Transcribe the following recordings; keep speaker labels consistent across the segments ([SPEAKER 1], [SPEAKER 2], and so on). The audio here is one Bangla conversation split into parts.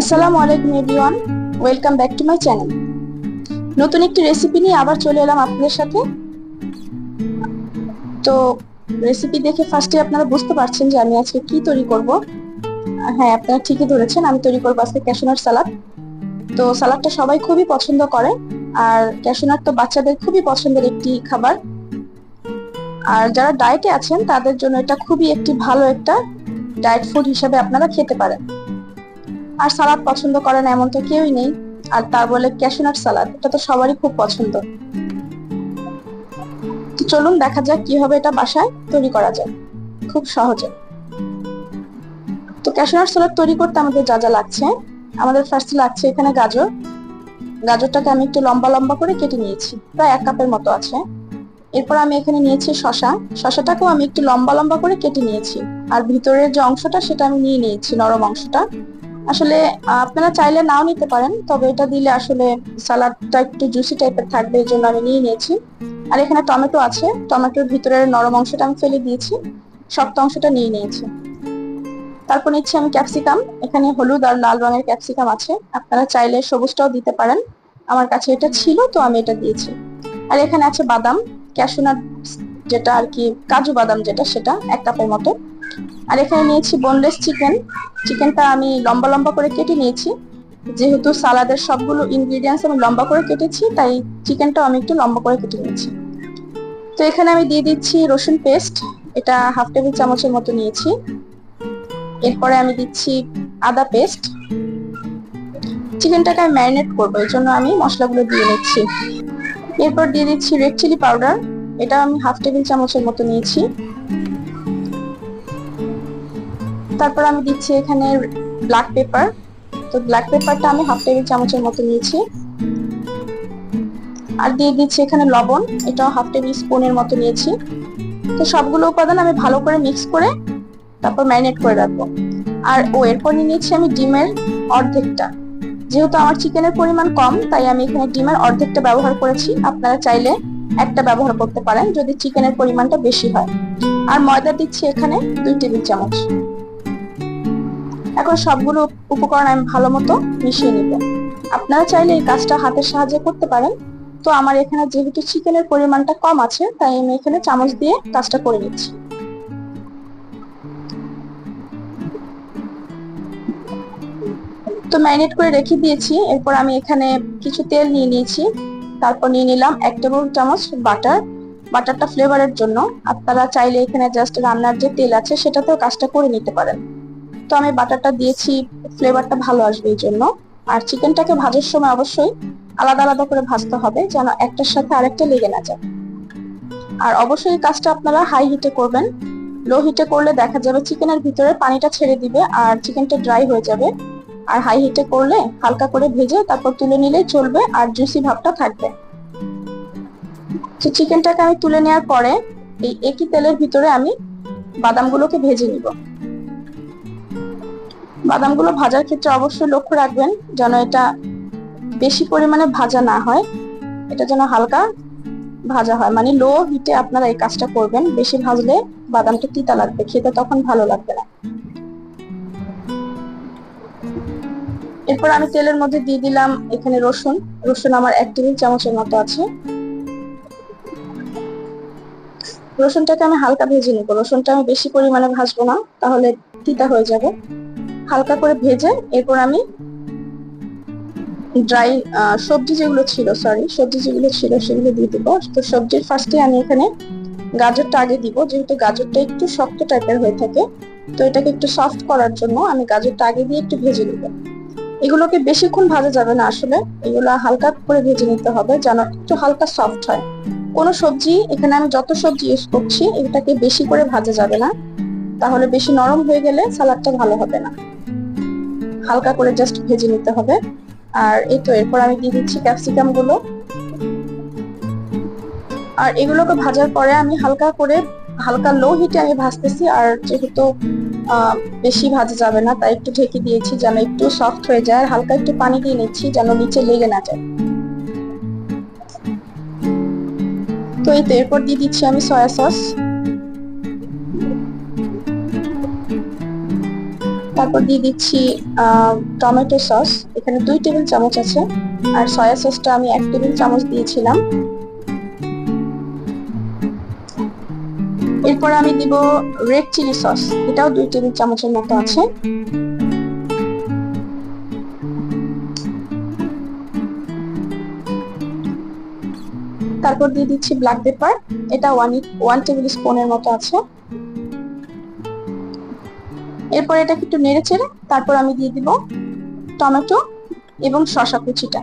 [SPEAKER 1] আসসালামু আলাইকুম everyone, welcome back to my channel. নতুন একটি রেসিপি নিয়ে আবার চলে এলাম আপনাদের সাথে। তো রেসিপি দেখে ফার্স্টে আপনারা বুঝতে পারছেন যে আমি আজকে কি তৈরি করব। হ্যাঁ আপনারা ঠিকই ধরেছেন, আমি তৈরি করব আজকে ক্যাশনার সালাদ তো সালাদটা সবাই খুবই পছন্দ করে, আর ক্যাশনার তো বাচ্চাদের খুবই পছন্দের একটি খাবার। আর যারা ডায়েটে আছেন, তাদের জন্য এটা খুবই একটি ভালো একটা ডায়েট ফুড হিসাবে আপনারা খেতে পারেন। আর সালাদ পছন্দ করে না এমন তো কেউই নেই। আর তার বলে ক্যাশনাট সালাদ এটা তো সবারই খুব পছন্দ। চলুন দেখা যাক কীভাবে এটা বাসায় তৈরি করা যায়। খুব সহজে। তো ক্যাশনাট সালাদ তৈরি করতে আমাদের যা যা লাগছে, আমাদের ফার্স্ট লাগছে এখানে গাজর। গাজরটাকে আমি একটু লম্বা লম্বা করে কেটে নিয়েছি, প্রায় এক কাপের মতো আছে। এরপর আমি এখানে নিয়েছি শশা শশাটাকেও আমি একটু লম্বা লম্বা করে কেটে নিয়েছি। আর ভিতরের যে অংশটা সেটা আমি নিয়ে নিয়েছি, নরম অংশটা। আসলে, আপনারা চাইলে নাও নিতে পারেন, তবে এটা দিলে আসলে সালাদটা একটু জুসি টাইপের থাকবে, এই জন্য আমি নিয়ে নিয়েছি। আর এখানে টমেটো আছে, টমেটোর ভিতরের নরম অংশটা আমি ফেলে দিয়েছি, শক্ত অংশটা নিয়ে নিয়েছি। তারপর নিচ্ছি আমি ক্যাপসিকাম, এখানে হলুদ আর লাল রঙের ক্যাপসিকাম আছে, আপনারা চাইলে সবুজটাও দিতে পারেন, আমার কাছে এটা ছিল, তো আমি এটা দিয়েছি। আর এখানে আছে বাদাম ক্যাশুনাট যেটা আর কি, কাজু বাদাম যেটা, সেটা এক কাপের মতো। আর এখানে নিয়েছি বোনলেস চিকেন চিকেনটা আমি লম্বা লম্বা করে কেটে নিয়েছি। যেহেতু সালাদের সবগুলো ইনগ্রিডিয়েন্টস আমি লম্বা করে কেটেছি, তাই চিকেনটাও আমি একটু লম্বা করে কেটে নিয়েছি। তো এখানে আমি দিয়ে দিচ্ছি রসুন পেস্ট এটা হাফ টেবিল চামচের মতো নিয়েছি। এরপরে আমি দিচ্ছি আদা পেস্ট চিকেনটাকে আমি ম্যারিনেট করব এই জন্য আমি মশলাগুলো দিয়ে নিচ্ছি। এরপর দিয়ে দিচ্ছি রেড চিলি পাউডার এটা আমি হাফ টেবিল চামচের মতো নিয়েছি। তারপর আমি দিচ্ছি এখানে ব্ল্যাক পেপার তো ব্ল্যাক পেপারটা আমি হাফ টেবিল চামচের মতো নিয়েছি। আর দিয়ে দিচ্ছি এখানে লবণ, এটাও হাফ টেবিল স্পুনের মতো নিয়েছি। তো সবগুলো উপাদান আমি ভালো করে মিক্স করে তারপর ম্যারিনেট করে রাখব। আর ও, এরপর নিয়ে নিচ্ছি আমি ডিমের অর্ধেকটা। যেহেতু আমার চিকেনের পরিমাণ কম, তাই আমি এখানে ডিমের অর্ধেকটা ব্যবহার করেছি। আপনারা চাইলে একটা ব্যবহার করতে পারেন যদি চিকেনের পরিমাণটা বেশি হয়। আর ময়দা দিচ্ছি এখানে দুই টেবিল চামচ। এখন সবগুলো উপকরণ আমি ভালো মতো মিশিয়ে নিব। আপনারা চাইলে এই কাজটা হাতের সাহায্যে করতে পারেন। তো আমার এখানে যেহেতু চিকেনের পরিমাণটা কম আছে, তাই আমি এখানে চামচ দিয়ে কাজটা করে নিচ্ছি। তো ম্যারিনেট করে রেখে দিয়েছি। এরপর আমি এখানে কিছু তেল নিয়ে নিয়েছি। তারপর নিয়ে নিলাম এক টেবিল চামচ বাটার। বাটারটা ফ্লেভারের জন্য। আপনারা চাইলে এখানে জাস্ট রান্নার যে তেল আছে, সেটাতেও কাজটা করে নিতে পারেন। তো আমি বাটারটা দিয়েছি ফ্লেভারটা ভালো আসবে এই জন্য। আর চিকেনটাকে ভাজার সময় অবশ্যই আলাদা আলাদা করে ভাজতে হবে, যেন একটার সাথে আরেকটা লেগে না যায়। আর অবশ্যই কাজটা আপনারা হাই হিটে করবেন। লো হিটে করলে দেখা যাবে চিকেনের ভিতরে পানিটা ছেড়ে দিবে আর চিকেনটা ড্রাই হয়ে যাবে। আর হাই হিটে করলে হালকা করে ভেজে তারপর তুলে নিলেই চলবে আর জুসি ভাবটা থাকবে। চিকেনটাকে আমি তুলে নেওয়ার পরে এই একই তেলের ভিতরে আমি বাদামগুলোকে ভেজে নিব। বাদামগুলো ভাজার ক্ষেত্রে অবশ্যই লক্ষ্য রাখবেন, যেন এটা বেশি পরিমাণে ভাজা না হয়। এটা যেন হালকা ভাজা হয়। মানে লো হিটে আপনারা এই কাজটা করবেন। বেশি ভাজলে বাদামটা তিতা লাগবে, খেতে তখন ভালো লাগবে না। এরপর আমি তেলের মধ্যে দিয়ে দিলাম এখানে রসুন। রসুন আমার এক টেবিল চামচের মতো আছে। রসুনটাকে আমি হালকা ভেজে নিব। রসুনটা আমি বেশি পরিমাণে ভাজবো না, তাহলে তিতা হয়ে যাবে। হালকা করে ভেজে এরপর আমি ড্রাই সবজি যেগুলো ছিল সরি সবজি যেগুলো ছিল সেগুলো দিয়ে দিব। তো সবজির ফার্স্টে আমি এখানে গাজরটা আগে দিব, যেহেতু গাজরটা একটু শক্ত টাইপের হয়ে থাকে, তো এটাকে একটু সফট করার জন্য আমি গাজরটা আগে দিয়ে একটু ভেজে নিব। এগুলোকে বেশিক্ষণ ভাজা যাবে না আসলে, এগুলো হালকা করে ভেজে নিতে হবে যেন একটু হালকা সফট হয়। কোনো সবজি, এখানে আমি যত সবজি ইউজ করছি, এটাকে বেশি করে ভাজা যাবে না। তাহলে বেশি নরম হয়ে গেলে সালাদটা ভালো হবে না। হালকা করে জাস্ট ভেজে নিতে হবে। আর এই তো, এরপর আমি দিয়ে দিচ্ছি ক্যাপসিকামগুলো। আর এগুলোকে ভাজার পরে আমি হালকা করে, হালকা লো হিটে আমি ভাজতেছি, আর যেহেতু বেশি ভাজা যাবে না, তাই একটু ঢেকে দিয়েছি যেন একটু সফট হয়ে যায়, আর হালকা একটু পানি দিয়ে নিচ্ছি যেন নিচে লেগে না যায়। তো এই তো, এরপর দিয়ে দিচ্ছি আমি সয়া সস তারপর দিয়ে দিচ্ছি টমেটো সস। এখানে দুই টেবিল চামচ আছে, আর সয়া সসটা আমি এক টেবিল চামচ দিয়েছিলাম। এরপর আমি দিব রেড চিলি সস, এটাও দুই টেবিল চামচের মতো আছে। তারপর দিয়ে দিচ্ছি ব্ল্যাক পেপার এটা ওয়ান ওয়ান টেবিল স্পুনের মতো আছে। এরপর এটাকে একটু নেড়ে চেড়ে তারপর আমি দিয়ে দিব টমেটো এবং শশা কুচিটা।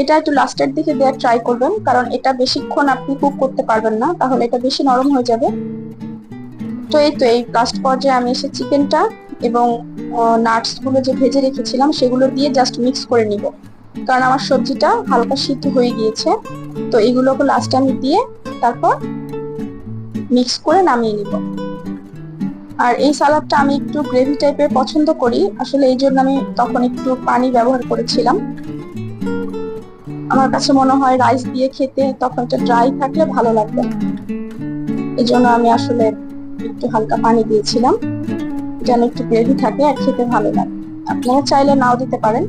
[SPEAKER 1] এটা একটু লাস্টের দিকে দেওয়ার ট্রাই করবেন, কারণ এটা বেশিক্ষণ আপনি কুক করতে পারবেন না, তাহলে এটা বেশি নরম হয়ে যাবে। তো এই তো, এই লাস্ট পর্যায়ে আমি এসে চিকেনটা এবং নাটসগুলো যে ভেজে রেখেছিলাম, সেগুলো দিয়ে জাস্ট মিক্স করে নিব। কারণ আমার সবজিটা হালকা সিদ্ধ হয়ে গিয়েছে, তো এগুলোকে লাস্টে আমি দিয়ে তারপর মিক্স করে নামিয়ে নিব। আর এই সালাদটা আমি একটু গ্রেভি টাইপের পছন্দ করি। আসলে এই জন্য আমি তখন একটু পানি ব্যবহার করেছিলাম। আমার কাছে মনে হয় রাইস দিয়ে খেতে তখন এটা ড্রাই থাকলে ভালো লাগবে। এই জন্য আমি আসলে একটু হালকা পানি দিয়েছিলাম। যেন একটু গ্রেভি থাকে আর খেতে ভালো লাগে। আপনারা চাইলে নাও দিতে পারেন।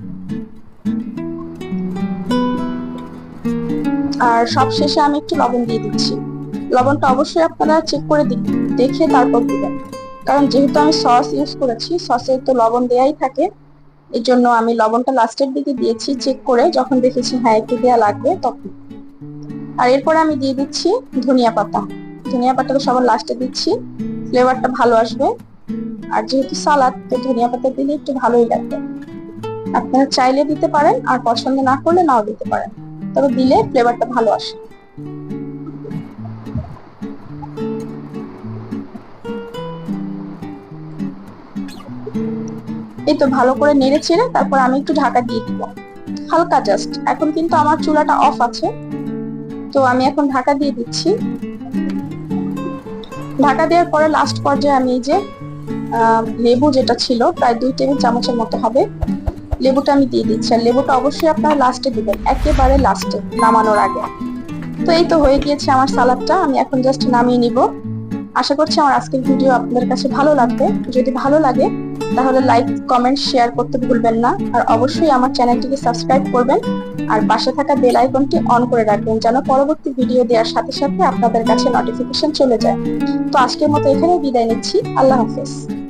[SPEAKER 1] আর সব শেষে আমি একটু লবণ দিয়ে দিচ্ছি। লবণটা অবশ্যই আপনারা চেক করে দেখে তারপর দিবেন। কারণ যেহেতু আমি সস ইউজ করেছি, সসে তো লবণ দেয়াই থাকে। এর জন্য আমি লবণটা লাস্টের দিকে দিয়েছি চেক করে, যখন দেখেছি হ্যাঁ একটু দেওয়া লাগবে তখন। আর এরপরে আমি দিয়ে দিচ্ছি ধনিয়া পাতা। ধনিয়া পাতাটা সবার লাস্টে দিচ্ছি ফ্লেভারটা ভালো আসবে। আর যেহেতু সালাদ তো ধনিয়া পাতা দিলে একটু ভালোই লাগবে। আপনারা চাইলে দিতে পারেন, আর পছন্দ না করলে নাও দিতে পারেন। তবে দিলে ফ্লেভারটা ভালো আসে। এই তো ভালো করে নেড়ে চেড়ে তারপর আমি একটু ঢাকা দিয়ে দিব। হালকা জাস্ট এখন কিন্তু আমার চুলাটা অফ আছে। তো আমি এখন ঢাকা দিয়ে দিচ্ছি। ঢাকা দেওয়ার পরে লাস্ট পর্যায়ে আমি যে লেবু যেটা ছিল, প্রায় দুই টেবিল চামচের মতো হবে। লেবুটা আমি দিয়ে দিচ্ছি। আর লেবুটা অবশ্যই আপনারা লাস্টে দিবেন। একেবারে লাস্টে নামানোর আগে। তো এই তো হয়ে গিয়েছে আমার সালাদটা। আমি এখন জাস্ট নামিয়ে নিব। আশা করছি আমার আজকের ভিডিও আপনাদের কাছে ভালো লাগবে। যদি ভালো লাগে তাহলে লাইক, কমেন্ট, শেয়ার করতে ভুলবেন না। আর অবশ্যই আমার চ্যানেলটিকে সাবস্ক্রাইব করবেন। আর পাশে থাকা বেল আইকনটি অন করে রাখবেন যেন পরবর্তী ভিডিও দেওয়ার সাথে সাথে আপনাদের কাছে নোটিফিকেশন চলে যায়। তো আজকের মতো এখানে বিদায় নিচ্ছি। আল্লাহ হাফেজ।